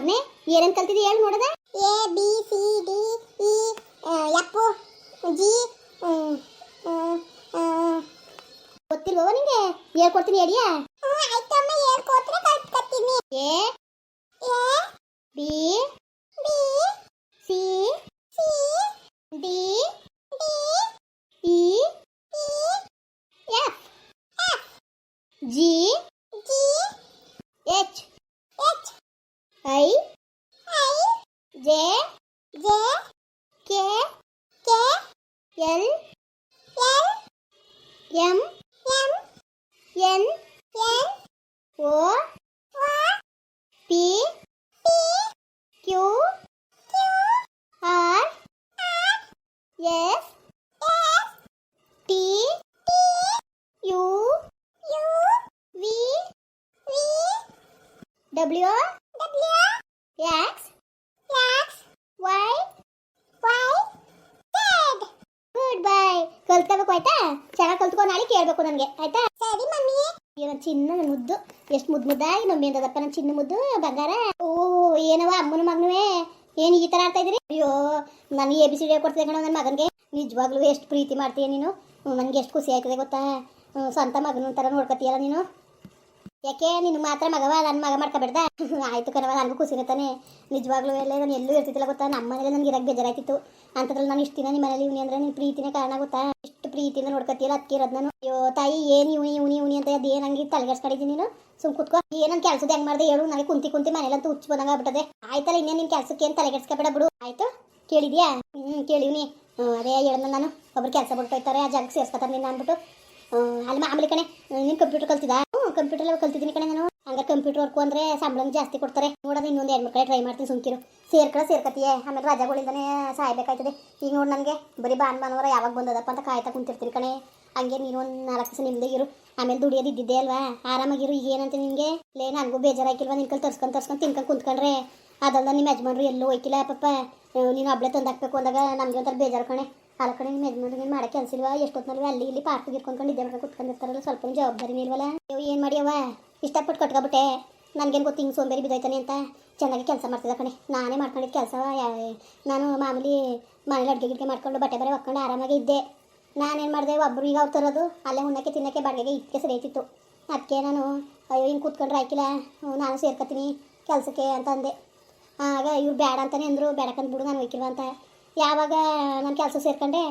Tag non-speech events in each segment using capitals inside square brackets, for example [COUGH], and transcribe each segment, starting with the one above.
ಮಗನೇ ಏನಂತ ಕಲ್ತಿದ್ದಿ ಹೇಳು ನೋಡದ? A B C D E F G ಗೊತ್ತಿಲ್ವೋ ನಿಂಗೆ? ಹೇಳ್ಕೊಡ್ತೀನಿ ಹೇಳಿಯಾ A B B C C D D E F G G J J K K L L M M N N O O P P Q Q R R S S T T U U V V W ಕಲ್ತ್ಕೋಬೇಕು, ಆಯ್ತಾ? ಚೆನ್ನಾಗಿ ಕಲ್ತ್ಕೊ, ನಾಳೆ ಕೇಳಬೇಕು ನನಗೆ, ಆಯ್ತಾ? ಸರಿ, mummy. ನನ್ನ ಚಿನ್ನ ಮುದ್ದು. ಎಷ್ಟು ಮುದ್ದು ಮುದ್ದಾಗಿ ಮಮ್ಮಿ ಅಂತದಪ್ಪ ನನ್ನ ಚಿನ್ನ ಮುದ್ದು, ಬಂಗಾರ. ಓ ಏನವ ಅಮ್ಮನ ಮಗನುವೆ? ಏನು ಈ ಥರ ಆಡ್ತಾ ಇದ್ದೀರಿ? ಅಯ್ಯೋ ನಾನು ಎ ಬಿ ಸಿ ಡಿ ಕಣ ನನ್ನ ಮಗನಿಗೆ. ನಿಜವಾಗ್ಲೂ ಎಷ್ಟು ಪ್ರೀತಿ ಮಾಡ್ತೀಯ ನೀನು? ನನಗೆ ಎಷ್ಟು ಖುಷಿ ಆಯ್ತದೆ ಗೊತ್ತಾ? ಸ್ವಂತ ಮಗನ ಥರ ನೋಡ್ಕೊತೀಯಲ್ಲ ನೀನು? ಯಾಕೆ? ನಿನ್ನ ಮಾತ್ರ ಮಗವ ನನ್ನ ಮಗ ಮಾಡ್ಕೊಬೇಡ್ದ? [LAUGHS] ಆಯ್ತು ಕಣವ ನನಗೂ ಖುಷಿ ಇರ್ತಾನೆ ನಿಜವಾಗ್ಲೂ ಎಲ್ಲ ನಾನು ಎಲ್ಲೂ ಇರ್ತಿದ್ದಿಲ್ಲ ಗೊತ್ತಾ? ನಮ್ಮ ಮನೇಲಿ ನನಗೆ ಇರಕ್ಕೆ ಬೇಜಾರಾಯ್ತಿತ್ತು. ಅಂತದ್ರಲ್ಲಿ ನಾನು ಇಷ್ಟಿನ ದಿನ ನಿಮ್ಮ ಮನೇಲಿ ಇವನಿ ಅಂದ್ರೆ ಪ್ರೀತಿನೇ ಕಾರಣ ಗೊತ್ತಾ? ಎಷ್ಟು ಪ್ರೀತಿನ ನೋಡ್ಕೊತೀಯಲ್ಲ ಅದಕ್ಕೆ ಇರೋದು ನಾನು. ಅಯ್ಯೋ, ತಾಯಿ, ಏನು ಇವನಿ ಇವನಿ ಇವನಿ ಅಂತ ಅದೇ ನಂಗೆ ತಲೆಗೆಡ್ಸ್ಕೊಂಡಿದ್ದೀನಿ ನೀನು? ಸುಮ್ ಕುತ್ಕೋ. ಏನನ್ ಕೆಲ್ಸದ ಹೆಂಗ್ ಮಾಡ್ದೆ ಹೇಳು? ನನಗೆ ಕುಂತಿ ಕುಂತಿ ಮನೇಲಂತೂ ಹುಚ್ಚು ಬಂದಂಗ ಆಗ್ಬಿಟ್ಟದೆ. ಆಯ್ತಲ್ಲ ಇನ್ನೇ ನಿನ್ನ ಕೆಲಸಕ್ಕೆ ಏನು ತಲೆಗೆಡ್ಸ್ಕೊಬೇಡ ಬಿಡು. ಆಯ್ತು? ಕೇಳಿದ್ಯಾ? ಹ್ಞೂ ಕೇಳಿವ್ನಿ ಅದೇ ಹೇಳ್ದ ನಾನು. ಒಬ್ರು ಕೆಲಸ ಬಿಟ್ಟೋಯ್ತಾರೆ ಆ ಜಾಗ ಸೇರ್ಸ್ಕೊತಾರೆ ನಿನ್ನ ಅಂದ್ಬಿಟ್ಟು. ಅಲ್ಲಿ ಮಾಮೂಲಿ ಕಣೆ, ನೀನು ಕಂಪ್ಯೂಟರ್ ಕಲ್ತಿದ್ದ ಕಂಪ್ಯೂಟರ್ ಎಲ್ಲ ಕಲ್ತಿದ್ದೀನಿ ಕಣೆ ನಾನು. ಹಂಗಾರೆ ಕಂಪ್ಯೂಟರ್ ವರ್ಕು ಅಂದ್ರೆ ಸಂಬಳ ಜಾಸ್ತಿ ಕೊಡ್ತಾರೆ. ನೋಡೋದು ಇನ್ನೊಂದು ಎರಡು ಕಡೆ ಟ್ರೈ ಮಾಡ್ತೀನಿ ಸುಮ್ಕಿರು. ಸೇರ್ಕಳ, ಸೇರ್ಕತಿಯೇ. ಆಮೇಲೆ ರಜಾಗಳಿಂದನೇ ಸಾಯ್ಬೇಕಾಯ್ತದೆ. ಈಗ ನೋಡಿ ನನಗೆ, ಬರೀ ಬಾನ್ ಭಾನುವಾರ ಯಾವಾಗ ಬಂದದಪ್ಪ ಅಂತ ಕಾಯ್ತಾ ಕುಂತಿರ್ತೀನಿ ಕಣೆ. ಹಂಗೆ ನೀನು ಒಂದು ನಾಲ್ಕು ದಿವಸ ನಿಮ್ಮದೇ ಇರು. ಆಮೇಲೆ ದುಡಿಯೋದು ಇದ್ದಿದ್ದೆ ಅಲ್ವಾ? ಆರಾಮಾಗಿರು, ಈಗ ಏನಂತ ನಿಮಗೆ ಲೇ, ನನಗೂ ಬೇಜಾರಾಗಿಲ್ವಾ ನಿನ್ ಕಲ್ ತರ್ಸ್ಕೊಂಡು ತರ್ಸ್ಕೊಂಡು ತಿನ್ಕೊಂಡು ಕುಂತ್ಕೊಂಡ್ರೆ? ಅದಲ್ಲ ನಿಮ್ಮ ಯಜಮಾನ್ರು ಎಲ್ಲೂ ಹೋಯ್ಕಿಲ್ಲ ಪಪ್ಪ ನೀನು ಒಬ್ಳೆ ತಂದಾಕ್ಬೇಕು ಅಂದಾಗ ನಮಗೆ ಒಂಥರ ಬೇಜಾರು ಕಣೆ. ಅಲ್ಲ ಕಡೆ, ನಿಮ್ಮ ಯಜಮಾನ್ರು ನೀನು ಮಾಡೋ ಕೆಲಸ ಇಲ್ವಾ? ಎಷ್ಟೊತ್ತಿನಲ್ಲಿ ಅಲ್ಲಿ ಇಲ್ಲಿ ಪಾರ್ಕ್ ಇಟ್ಕೊಂಡು ಇದ್ದೇ ಮಾಡ್ಕೊಂಡು ಕುತ್ಕೊಂಡಿರ್ತಾರಲ್ಲ ಸ್ವಲ್ಪ ಜವಾಬ್ದಾರಿ ಇಲ್ವಲ್ಲ? ನೀವು ಏನು ಮಾಡ್ಯವ? ಇಷ್ಟಪಟ್ಟು ಕಟ್ಕೊಬಿಟ್ಟೆ. ನನಗೇನು ಗೊತ್ತು, ಹಿಂಗೆ ಸೋಂಬೇರಿ ಬಿದ್ದೋಯ್ತಾನೆ ಅಂತ. ಚೆನ್ನಾಗಿ ಕೆಲಸ ಮಾಡ್ತಿದ್ದ ಕಣೆ. ನಾನೇ ಮಾಡ್ಕೊಂಡಿದ್ದ ಕೆಲಸ. ನಾನು ಮಾಮೂಲಿ ಮನೇಲಿ ಅಡುಗೆ ಗಿಡ್ಗೆ ಮಾಡ್ಕೊಂಡು ಬಟ್ಟೆ ಬರೆ ಒಕ್ಕೊಂಡು ಆರಾಮಾಗಿ ಇದ್ದೆ. ನಾನೇನು ಮಾಡಿದೆ ಒಬ್ಬರು ಈಗ ಅವ್ರು ತರೋದು. ಅಲ್ಲೇ ಉಣ್ಣಕ್ಕೆ ತಿನ್ನಕ್ಕೆ ಬಾಡಿಗೆಗೆ ಇದಕ್ಕೆ ಸರಿಯಾಯ್ತಿತ್ತು. ಅದಕ್ಕೆ ನಾನು, ಅಯ್ಯೋ, ಹಿಂಗೆ ಕೂತ್ಕೊಂಡ್ರೆ ಆಯ್ಕಿಲ್ಲ. ನಾನು ಸೇರ್ಕೊತೀನಿ ಕೆಲಸಕ್ಕೆ ಅಂತ ಅಂದೆ. ಆಗ ಇವ್ರು ಬೇಡ ಅಂತಾನೆ ಅಂದರು. ಬೇಡಕ್ಕಂತ ಬಿಡು ನಾನು ಹೋಯ್ಕಿಲ್ವ ಅಂತ. ಯಾವಾಗ ನಾನು ಕೆಲಸ ಸೇರ್ಕೊಂಡೆ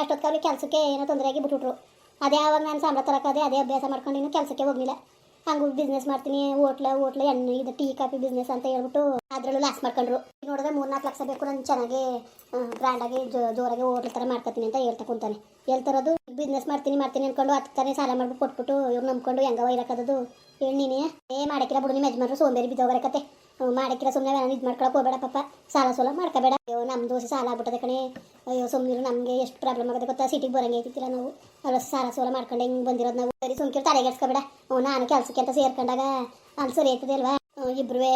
ಅಷ್ಟೊತ್ತಿಗೆ ಕೆಲಸಕ್ಕೆ ಏನೋ ತೊಂದರೆ ಆಗಿ ಬಿಟ್ಬಿಟ್ರು. ಅದೇ ಯಾವಾಗ ನಾನು ಸಂಬಳ ತರಕದೆ ಅದೇ ಅಭ್ಯಾಸ ಮಾಡ್ಕೊಂಡು ಇನ್ನೂ ಕೆಲಸಕ್ಕೆ ಹೋಗಲಿಲ್ಲ. ಹಂಗೂ ಬಿಸ್ನೆಸ್ ಮಾಡ್ತೀನಿ, ಹೋಟ್ಲ ಹೋಟ್ಲ, ಎಣ್ಣೆ, ಇದು ಟೀ, ಕಾಫಿ ಬಿಸ್ನೆಸ್ ಅಂತ ಹೇಳ್ಬಿಟ್ಟು ಅದರಲ್ಲೂ ಲಾಸ್ ಮಾಡ್ಕೊಂಡ್ರು. ನೋಡಿದ್ರೆ ಮೂರು ನಾಲ್ಕು ಲಕ್ಷ ಬೇಕು, ನಾನು ಚೆನ್ನಾಗಿ ಬ್ರ್ಯಾಂಡಾಗಿ ಜೋರಾಗಿ ಹೋಟ್ಲ್ ಥರ ಮಾಡ್ಕೊತೀನಿ ಅಂತ ಹೇಳ್ತಾ ಕುಂತಾನೆ. ಹೇಳ್ತಾರದು ಬಿಸ್ನೆಸ್ ಮಾಡ್ತೀನಿ ಮಾಡ್ತೀನಿ ಅಂದ್ಕೊಂಡು ಹತ್ತು ತಾನೇ ಸಾಲ ಮಾಡ್ಬಿಟ್ಟು ಕೊಟ್ಬಿಟ್ಟು ಇವ್ರು ನಂಬ್ಕೊಂಡು ಹೆಂಗವ ಇರಕ್ಕದದು ಎಣ್ಣಿನೇ ಏ, ಮಾಡಕ್ಕಿಲ್ಲ ಬಿಡು ನಿಮ್ಮ ಯಜಮಾನರು ಸೋಂಬೇರಿ ಬಿದ್ದೋಗರಕತ್ತೆ ಮಾಡಕ್ಕಿಲ್ಲ ಸುಮ್ಮನೆ ನಾನು ಇದು ಮಾಡ್ಕೊಳಕ್ಕೆ ಹೋಗ್ಬೇಡ ಪಾಪ. ಸಾಲ ಸೋಲ ಮಾಡ್ಕೋಬೇಡ. ಅಯ್ಯೋ ನಮ್ಮ ದೋಸೆ ಸಾಲ ಆಗ್ಬಿಟ್ಟದೆ ಕಣೆ. ಅಯ್ಯೋ ಸುಮ್ಮನೆ ನಮಗೆ ಎಷ್ಟು ಪ್ರಾಬ್ಲಮ್ ಆಗುತ್ತೆ ಗೊತ್ತಾ? ಸಿಟಿಗೆ ಬರಂಗೆ ಐತಿಲ್ಲ ನಾವು? ಅಲ್ಲ, ಸಾಲ ಸೋಲ ಮಾಡ್ಕೊಂಡು ಹೆಂಗೆ ಬಂದಿರೋದು ನಾವು? ಸರಿ ಸುಮ್ಕಿರು ಓ ನಾನು ಕೆಲಸಕ್ಕೆ ಅಂತ ಸೇರ್ಕೊಂಡಾಗ ಅಲ್ಲಿ ಸರಿ ಐತದೆ ಅಲ್ವಾ ಇಬ್ರುವೇ,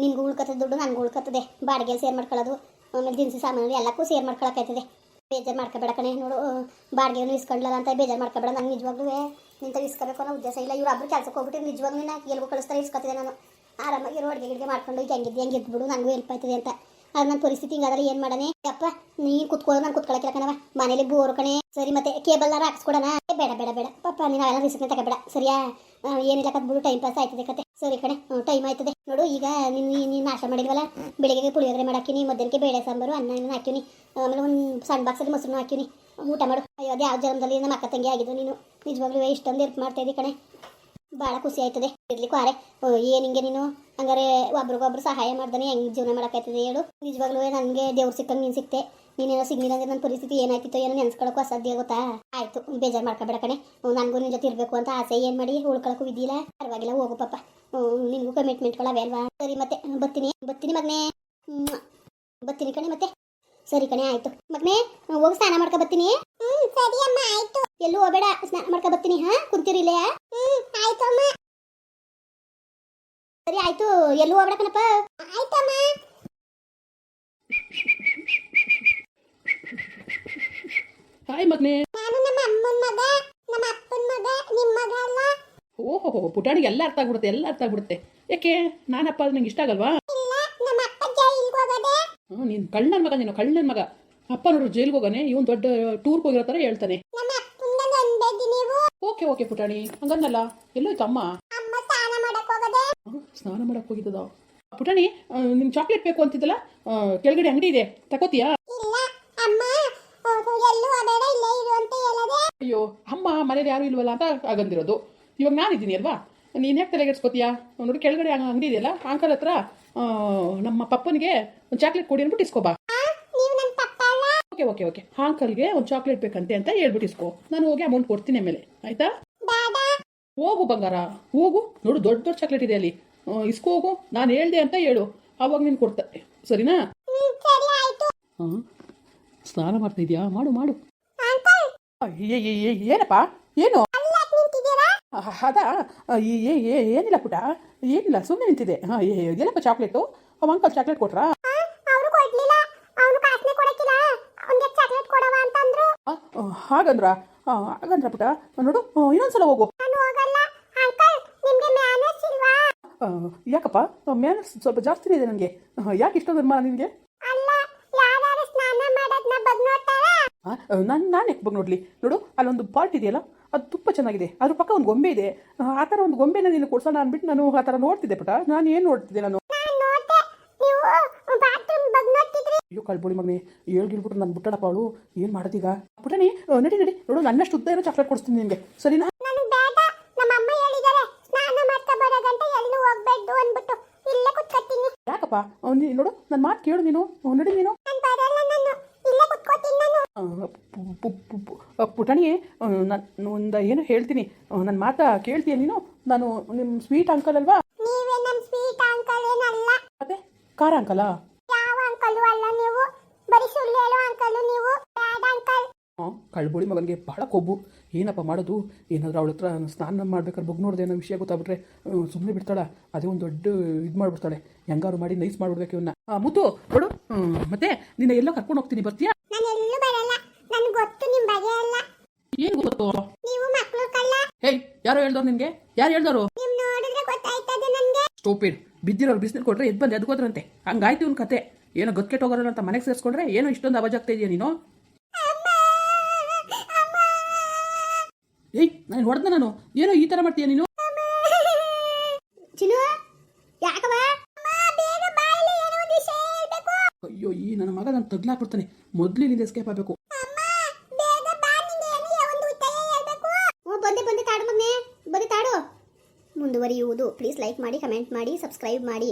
ನಿನ್ಗೂ ಉಳ್ಕತ್ತದೆ ದುಡ್ಡು, ನನಗೂ ಉಳ್ಕತ್ತದೆ. ಬಾಡಿಗೆ ಸೇರ್ ಮಾಡ್ಕೊಳ್ಳೋದು. ಆಮೇಲೆ ದಿನಸಿ ಸಾಮಾನು ಎಲ್ಲಕ್ಕೂ ಸೇರ್ ಮಾಡ್ಕೊಳಕಾಯ್ತದೆ ಬೇಜಾರು ಮಾಡ್ಕೋಬೇಡ ಕಣೆ, ನೋಡು. ಬಾಡಿಗೆನೂ ಇಸ್ಕೊಂಡ್ಲಲ್ಲ ಅಂತ ಬೇಜಾರು ಮಾಡ್ಕೋಬೇಡ. ನಂಗೆ ನಿಜವಾಗ್ಲೂ ನಿಂತ ಇಸ್ಕೋಬೇಕು ಅನ್ನೋ ಉದ್ದೇಶ ಇಲ್ಲ. ಇವ್ರು ಒಬ್ರು ಕೆಲಸಕ್ಕೆ ಹೋಗ್ಬಿಟ್ಟು ನಿಜವಾಗ್ಲೂ ನಾನು ಎಲ್ಗೂ ಕಳಿಸ್ತಾರೆ ಇಸ್ಕೊತಿದೆ ನಾನು. ಆರಾಮಾಗಿ ಇರೋ ಅಡುಗೆ ಗಿಡ್ಗೆ ಮಾಡ್ಕೊಂಡು ಈಗ ಹೆಂಗಿದ್ದು ಹೆಂಗೆ ಇದ್ಬಿಡು ನನಗೂ ಹೆಲ್ಪ್ ಆಯ್ತದೆ ಅಂತ. ಅದು ನನ್ನ ಪರಿಸ್ಥಿತಿ ಹಿಂಗಾದ್ರೆ ಏನು ಮಾಡನೆ ಅಪ್ಪ ನೀನು ಕುತ್ಕೊಳ್ಳೋ ನಾನು ಕುತ್ಕೊಳಕ್ಕಿಲ್ಲ ಕಣವ ಮನೇಲಿ ಬೋರ್ ಕಣೆ. ಸರಿ ಮತ್ತೆ ಕೇಬಲ್ ಹಾಕ್ಸ್ಕೊಡೋಣ. ಬೇಡ ಬೇಡ ಬೇಡ. ಪಪ್ಪ ನೀನು ಅವೆಲ್ಲ ರಿಸ್ಕ್ನ ತಗೋಬೇಡ. ಸರಿಯಾ? ಏನಿಲ್ಲ ಕದ್ಬಿಡು ಟೈಮ್ ಪಾಸ್ ಆಯ್ತದೆ ಕತೆ. ಸರಿ ಕಣೆ ಟೈಮ್ ಆಯ್ತದೆ. ನೋಡು, ಈಗ ನೀನು ನೀನು ನಾಶ ಮಾಡಿದ್ವಲ್ಲ? ಬೆಳಿಗ್ಗೆ ಪುಳಿಯೋಗರೆ ಮಾಡಾಕಿನಿ ಮಧ್ಯಾಹ್ನಕ್ಕೆ ಬೇಳೆ ಸಾಂಬಾರು, ಅನ್ನ ನೀನು ಹಾಕಿನಿ, ಆಮೇಲೆ ಒಂದು ಸಣ್ಣ ಬಾಕ್ಸಲ್ಲಿ ಮೊಸರು ಹಾಕಿನಿ. ಊಟ ಮಾಡು. ಅಯ್ಯೋ, ಅದು ಯಾವ ಜನ್ಮದಲ್ಲಿ ನಮ್ಮ ಅಕ್ಕ ತಂಗಿ ಆಗಿದ್ದು ನೀನು. ನಿಜವಾಗ್ಲೂ ಇಷ್ಟೊಂದು ಹೆಲ್ಪ್ ಮಾಡ್ತಾ ಕಣೆ. ಭಾಳ ಖುಷಿ ಆಯ್ತದೆ. ಇರ್ಲಿಕ್ಕೂ ಆರೆ ಏನು ಹಿಂಗೆ ನೀನು? ಹಂಗಾರೆ ಒಬ್ರಿಗೊಬ್ರು ಸಹಾಯ ಮಾಡ್ದಾನೆ ಹೆಂಗೆ ಜೀವನ ಮಾಡೋಕ್ಕಾಯ್ತದೆ ಹೇಳು. ನಿಜವಾಗ್ಲೂ ನನಗೆ ದೇವ್ರು ಸಿಕ್ಕಂಗೆ ನೀನು ಸಿಕ್ತೆ. ನೀನೇನೋ ಸಿಗ್ಲಿಲ್ಲ ಅಂದ್ರೆ ನನ್ನ ಪರಿಸ್ಥಿತಿ ಏನಾಯ್ತಿತ್ತು ಏನೋ ನೆನ್ಸ್ಕೊಳಕ್ಕೂ ಅಸಾಧ್ಯ ಗೊತ್ತಾ ಆಯ್ತು ಬೇಜಾರು ಮಾಡ್ಕೋಬೇಡ ಕಣೆ. ನನಗೂ ನಿನ್ನ ಜೊತೆ ಇರಬೇಕು ಅಂತ ಆಸೆ. ಏನ್ ಮಾಡಿ? ಉಳ್ಕೊಳಕ್ಕೂ ಇದಿಲ್ಲ ಪರವಾಗಿಲ್ಲ ಹೋಗು ಪಾಪ. ಹ್ಮ್, ನಿನಗೂ ಕಮಿಟ್ಮೆಂಟ್ಗಳು ಅವೆ ಅಲ್ವಾ? ಸರಿ ಮತ್ತೆ ಬರ್ತೀನಿ. ಬತ್ತೀನಿ ಮಗನೇ. ಬರ್ತೀನಿ ಕಣೆ ಮತ್ತೆ. ಸರಿ ಕಣೆ ಆಯ್ತು. ಮಗನೇ ಹೋಗಿ ಸ್ನಾನ ಮಾಡ್ಕೊ ಬತ್ತೀನಿ ಸರಿ ಅಮ್ಮ ಆಯ್ತು. ಎಲ್ಲೂ ಹೋಗಬೇಡ ಸ್ನಾನ ಮಾಡ್ಕೊ ಬತ್ತೀನಿ ಹಾ ಕುಂತಿರಿಲ್ಲೇ ಆಯ್ತು ಅಮ್ಮ ಸರಿ ಆಯ್ತು ಎಲ್ಲೂ ಹೋಗ್ಬೇಡ ಆಯ್ತಮ್ಮ. ಹಾಯ್ ಮಗ್ನೆ. ನಾನು ನಮ್ಮ ಅಮ್ಮನ ಮಗ ನಮ್ಮ ಅಪ್ಪನ ಮಗ ನಿಮ್ಮ ಮಗ ಅಲ್ಲ? ಓಹೋ ಪುಟಾಣಿಗೆ ಎಲ್ಲ ಅರ್ಥ ಆಗ್ಬಿಡುತ್ತೆ ಎಲ್ಲ ಅರ್ಥ ಆಗ್ಬಿಡುತ್ತೆ. ಯಾಕೆ? ನಾನಪ್ಪ ಅದು ನಂಗೆ ಇಷ್ಟ ಆಗಲ್ವಾ? ಇಲ್ಲ ನಮ್ಮ ನೀನು ಕಳ್ಳನ ಮಗ ನೀನು ಕಳ್ಳನ ಮಗ. ಅಪ್ಪ ನೋಡು ಜೈಲ್ಗೆ ಹೋಗಾನೆ ಇವನು ದೊಡ್ಡ ಟೂರ್ಗೆ ಹೋಗಿರೋ ಥರ ಹೇಳ್ತಾನೆ. ನಮ್ಮ ಓಕೆ ಓಕೆ ಪುಟಾಣಿ. ಹಂಗನ್ನಲ್ಲ ಎಲ್ಲೋಯ್ತು ಅಮ್ಮ. ಅಮ್ಮ ಸ್ನಾನ ಮಾಡಕ್ ಹೋಗಿದ್ದ ಹೋಗಿದ್ದದ? ಪುಟಾಣಿ ನಿಮ್ ಚಾಕ್ಲೇಟ್ ಬೇಕು ಅಂತಿದ್ದಲ್ಲ ಕೆಳಗಡೆ ಅಂಗಡಿ ಇದೆ. ತಕೋತಿಯಾ ಅಯ್ಯೋ ಅಮ್ಮ ಮನೇಲಿ ಯಾರು ಇಲ್ವಲ್ಲ ಅಂತ ಆಗಂದಿರೋದು. ಇವಾಗ ನಾನಿದ್ದೀನಿ ಅಲ್ವಾ? ನೀನು ಯಾಕೆ ತಲೆಗೆಡ್ಸ್ಕೊತೀಯಾ? ನೋಡಿ ಕೆಳಗಡೆ ಅಂಗಡಿ ಇದೆಯಲ್ಲ ಅಂಕಲ್ ಹತ್ರ ನಮ್ಮ ಪಪ್ಪನಿಗೆ ಒಂದು ಚಾಕ್ಲೇಟ್ ಕೊಡಿ ಅಂದ್ಬಿಟ್ಟು ಇಸ್ಕೊಬಾ ಆ, ನೀವು ನನ್ನ ಪಪ್ಪ ಅಲ್ಲ ಓಕೆ ಓಕೆ ಓಕೆ ಅಂಕಲ್ಗೆ ಒಂದು ಚಾಕ್ಲೇಟ್ ಬೇಕಂತೆ ಅಂತ ಹೇಳ್ಬಿಟ್ಟು ಇಸ್ಕೋ. ನಾನು ಹೋಗಿ ಅಮೌಂಟ್ ಕೊಡ್ತೀನಿ ಆಮೇಲೆ. ಆಯ್ತಾ? ಹೋಗು ಬಂಗಾರ. ಹೋಗು. ನೋಡು ದೊಡ್ಡ ದೊಡ್ಡ ಚಾಕ್ಲೇಟ್ ಇದೆ ಅಲ್ಲಿ. ಇಸ್ಕೋ ಹೋಗು. ನಾನು ಹೇಳ್ದೆ ಅಂತ ಹೇಳು. ಅವಾಗ ನೀನು ಕೊಡ್ತಾರೆ ಸರಿನಾ? ಹಾಂ? ಸ್ನಾನ ಮಾಡ್ತಾ ಇದೆಯಾ ಮಾಡು. ಮಾಡು ಏ- ಏನಪ್ಪ? ಏನು? ಅದಾ? ಏನಿಲ್ಲ ಪುಟ. ಏನಿಲ್ಲ ಸುಮ್ಮನೆ ನಿಂತಿದೆ ಹಾಂ ಏನಪ್ಪ ಚಾಕ್ಲೇಟು ಅವ ಅಂಕಲ್ ಚಾಕ್ಲೇಟ್ ಕೊಟ್ರಾ? ಹಾಗಂದ್ರ ಹಾಗಂದ್ರ ಪುಟ ನೋಡು ಇನ್ನೊಂದ್ಸಲ ಹೋಗು. ಯಾಕಪ್ಪ? ಮ್ಯಾನರ್ಸ್ ಸ್ವಲ್ಪ ಜಾಸ್ತಿ ಇದೆ ನನಗೆ ಯಾಕೆ ಇಷ್ಟೊಂದು ಅನುಮಾನ ನಿನಗೆ? ನಾನು ನಾನು ಯಾಕೆ ಬಗ್ಗೆ ನೋಡಲಿ? ನೋಡು ಅಲ್ಲೊಂದು ಪಾರ್ಟ್ ಇದೆಯಲ್ಲ ಅದು ತುಂಬ ಚೆನ್ನಾಗಿದೆ. ಅದ್ರ ಪಕ್ಕ ಒಂದು ಗೊಂಬೆ ಇದೆ. ಆ ಥರ ಒಂದು ಗೊಂಬೆನ ನೀನು ಕೊಡ್ಸೋಣ ಅಂದ್ಬಿಟ್ಟು ನಾನು ಆ ಥರ ನೋಡ್ತಿದ್ದೆ ಪುಟ ನಾನು ಏನು ನೋಡ್ತಿದ್ದೆ ನಾನು ನಾನು ನೋಡ್ದೆ ನೀವು ಬಾತ್ರೂಮ್ ಬಗ್ ನೋಡ್ತಿದ್ರಿ ಅಯ್ಯೋ ಕಳ್ಬೋಳಿ ಮಗನೇ ಹೇಳ್ಗಿಳ್ಬಿಟ್ಟು ನನ್ನ ಬಿಟ್ಟಡಪ್ಪ ಅವಳು ಏನು ಮಾಡ್ತೀಗ ಪುಟಣಿ ನಡಿ ನಡಿ ನೋಡು ನನ್ನಷ್ಟು ಉದ್ದ ಇರೋ ಚಾಕ್ಲೇಟ್ ಕೊಡಿಸ್ತೀನಿ ನಿನಗೆ. ಸರಿನಾ? ಯಾಕಪ್ಪ? ನೋಡು ನನ್ನ ಮಾತು ಕೇಳು ನೀನು. ನಡಿ ನೀನು. ಪುಟಣಿ ನಾನು ಒಂದು ಏನು ಹೇಳ್ತೀನಿ. ನನ್ನ ಮಾತಾ ಕೇಳ್ತೀಯ ನೀನು? ನಾನು ನಿಮ್ಮ ಸ್ವೀಟ್ ಅಂಕಲ್ ಅಲ್ವಾ? ಮತ್ತೆ ಖಾರ ಅಂಕಲಾ ಅಂಕಲು ಅಲ್ಲ ನೀವು? ಬರೀ ಸುಳ್ಳು ಹೇಳೋ ಅಂಕಲು ನೀವು? ಬ್ಯಾಡ ಅಂಕಲ್. ಕಳ್ಬೋಳಿ ಮಗನಿಗೆ ಬಹಳ ಕೊಬ್ಬು. ಏನಪ್ಪ ಮಾಡೋದು? ಏನಾದರೂ ಅವಳ ಹತ್ರ ಸ್ನಾನ ಮಾಡ್ಬೇಕಾದ್ರೆ ಬಗ್ ನೋಡಿದೆ ಅನ್ನೋ ವಿಷಯ ಗೊತ್ತಾಗ್ಬಿಟ್ರೆ ಸುಮ್ಮನೆ ಬಿಡ್ತಾಳ. ಅದೇ ಒಂದು ದೊಡ್ಡ ಇದು ಮಾಡಿಬಿಡ್ತಾಳೆ. ಹೆಂಗಾರು ಮಾಡಿ ನೈಸ್ ಮಾಡಿಬಿಡ್ಬೇಕು ಇವನ್ನ ಮುತ್ತು ನೋಡು ಮತ್ತೆ ನಿನ್ನ ಎಲ್ಲೋ ಕರ್ಕೊಂಡು ಹೋಗ್ತೀನಿ ಬರ್ತೀಯ? ನಾನು ಎಲ್ಲೂ ಬರಲ್ಲ. ನನಗೆ ಗೊತ್ತು ನಿಮ್ಮ ಏನು ಗೊತ್ತು? ನೀವು ಮಕ್ಕಳು ಕಲ್ಲ. ಹೇಯ್ ಯಾರು ಹೇಳ್ದವ್ರು ನಿನಗೆ? ಯಾರು ಹೇಳ್ದವರು? ನಿಮ್ ನೋಡಿದ್ರೆ ಗೊತ್ತಾಯ್ತದೆ ನನ್ಗೆ. ಸ್ಟೋಪಿಡ್. ಬಿದ್ದಿರೋರು ಬಿಸಿಲು ಕೊಟ್ರೆ ಎದ್ ಬಂದು ಎದ್ಕೋದ್ರಂತೆ ಹಂಗಾಯ್ತು ಇವ್ನ ಕತೆ. ಏನೋ ಗೊತ್ಕೆಟ್ ಹೋಗೋರಲ್ಲ ಅಂತ ಮನೆಗೆ ಸೇರಿಸ್ಕೊಂಡ್ರೆ ಏನೋ ಇಷ್ಟೊಂದು ಅವಾಜ್ ಆಗ್ತಾ ಇದೆಯಾ ನೀನು? ಏಯ್ ನಾನು ಹೊಡೆದ ನಾನು. ಏನೋ ಈ ಥರ ಮಾಡ್ತೀಯಾ ನೀನು? ಅಯ್ಯೋ ಈ ನನ್ನ ಮಗ ನಾನು ತಗ್ಲಾಕ್ಬಿಡ್ತಾನೆ. ಮೊದಲು ಇಲ್ಲಿಂದ ಎಸ್ಕೇಪ್ ಆಗಬೇಕು. ಮುಂದುವರಿಯುವುದು. ಪ್ಲೀಸ್ ಲೈಕ್ ಮಾಡಿ ಕಮೆಂಟ್ ಮಾಡಿ ಸಬ್ಸ್ಕ್ರೈಬ್ ಮಾಡಿ.